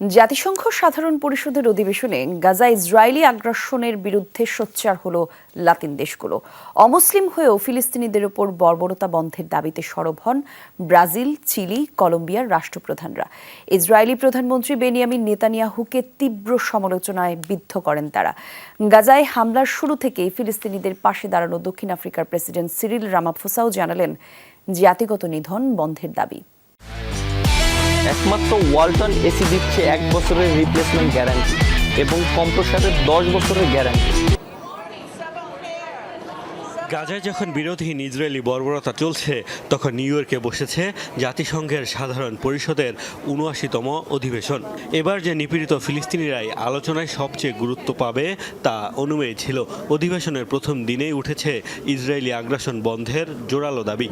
জাতিসংঘ সাধারণ পরিষদের অধিবেশনে গাজা ইসরায়েলি আগ্রাসনের বিরুদ্ধে সোচ্চার হল লাতিন দেশগুলো। অমুসলিম হয়েও ফিলিস্তিনিদের ওপর বর্বরতা বন্ধের দাবিতে সরব হন ব্রাজিল, চিলি, কলম্বিয়ার রাষ্ট্রপ্রধানরা। ইসরায়েলি প্রধানমন্ত্রী বেনিয়ামিন নেতানিয়াহুকে তীব্র সমালোচনায় বিদ্ধ করেন তারা। গাজায় হামলার শুরু থেকেই ফিলিস্তিনিদের পাশে দাঁড়ানো দক্ষিণ আফ্রিকার প্রেসিডেন্ট সিরিল রামাফোসাও জানালেন, জাতিগত নিধন বন্ধের দাবি। একমাত্র ওয়ালটন এসি দিচ্ছে এক বছরের রিপ্লেসমেন্ট গ্যারান্টি এবং কম্প্রসারের দশ বছরের গ্যারান্টি গাজায় যখন বিরোধী ইসরায়েলি বর্বরতা চলছে, তখন নিউ ইয়র্কে বসেছে জাতিসংঘের সাধারণ পরিষদের উনআশিতম অধিবেশন। এবার যে নিপীড়িত ফিলিস্তিনিরাই আলোচনায় সবচেয়ে গুরুত্ব পাবে, তা অনুমেয় ছিল। অধিবেশনের প্রথম দিনেই উঠেছে ইসরায়েলি আগ্রাসন বন্ধের জোরালো দাবি।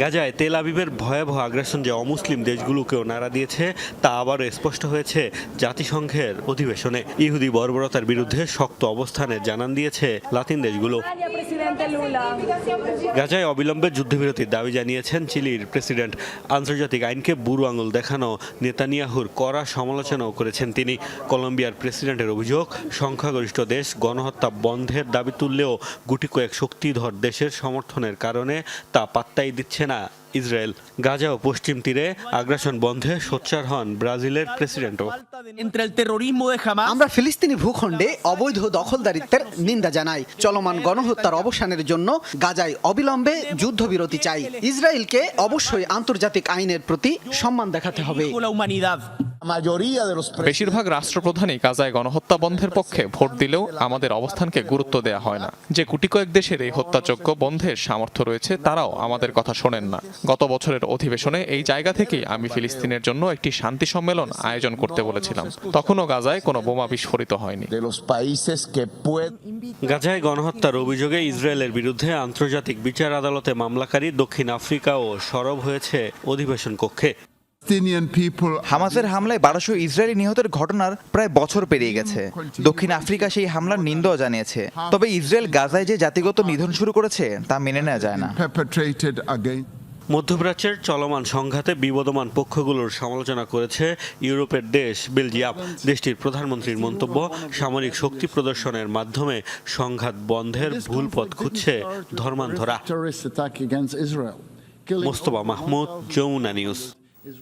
গাজায় তেল আবিবের ভয়াবহ আগ্রাসন যে অমুসলিম দেশগুলোকেও নাড়া দিয়েছে, তা আবারও স্পষ্ট হয়েছে জাতিসংঘের অধিবেশনে। ইহুদি বর্বরতার বিরুদ্ধে শক্ত অবস্থানে জানান দিয়েছে লাতিন দেশগুলো। গাজায় অবিলম্বে যুদ্ধবিরতির দাবি জানিয়েছেন চিলির প্রেসিডেন্ট। আন্তর্জাতিক আইনকে বুড়ো আঙুল দেখানো নেতানিয়াহুর কড়া সমালোচনাও করেছেন তিনি। কলম্বিয়ার প্রেসিডেন্টের অভিযোগ, সংখ্যাগরিষ্ঠ দেশ গণহত্যা বন্ধের দাবি তুললেও গুটি কয়েক শক্তিধর দেশের সমর্থনের কারণে তা পাত্তাই দিচ্ছে না। ইসরায়েল। গাজা ও পশ্চিম তীরে আগ্রাসন বন্ধে সোচ্চার হন ব্রাজিলের প্রেসিডেন্টও। আমরা ফিলিস্তিনি ভূখণ্ডে অবৈধ দখলদারিত্বের নিন্দা জানাই। চলমান গণহত্যার অবসানের জন্য গাজায় অবিলম্বে যুদ্ধবিরতি চাই। ইসরায়েলকে অবশ্যই আন্তর্জাতিক আইনের প্রতি সম্মান দেখাতে হবে। বেশিরভাগ রাষ্ট্রপ্রধানই গাজায় গণহত্যা বন্ধের পক্ষে ভোট দিলেও আমাদের অবস্থানকে গুরুত্ব দেওয়া হয় না। যে গুটি কয়েক দেশের এই হত্যাযোগ্য বন্ধের সামর্থ্য রয়েছে তারাও আমাদের কথা শোনেন না। গত বছরের অধিবেশনে এই জায়গা থেকেই আমি ফিলিস্তিনের জন্য একটি শান্তি সম্মেলন আয়োজন করতে বলেছিলাম। তখনও গাজায় কোনো বোমা বিস্ফোরিত হয়নি। গাজায় গণহত্যার অভিযোগে ইসরায়েলের বিরুদ্ধে আন্তর্জাতিক বিচার আদালতে মামলাকারী দক্ষিণ আফ্রিকাও সরব হয়েছে অধিবেশন কক্ষে। হামাসের হামলায় বারোশো ইসরায়েলি নিহতের ঘটনার প্রায় বছর পেরিয়ে গেছে। দক্ষিণ আফ্রিকা সেই হামলার নিন্দাও জানিয়েছে। তবে ইসরায়েল গাজায় যে জাতিগত নিধন শুরু করেছে তা মেনে নেওয়া যায় না। মধ্যপ্রাচ্যের চলমান সংঘাতে বিবদমান পক্ষগুলোর সমালোচনা করেছে ইউরোপের দেশ বেলজিয়াম। দেশটির প্রধানমন্ত্রীর মন্তব্য, সামরিক শক্তি প্রদর্শনের মাধ্যমে সংঘাত বন্ধের ভুল পথ খুঁজছে ধর্মান্ধরা। মোস্তবা মাহমুদ, যমুনা নিউজ।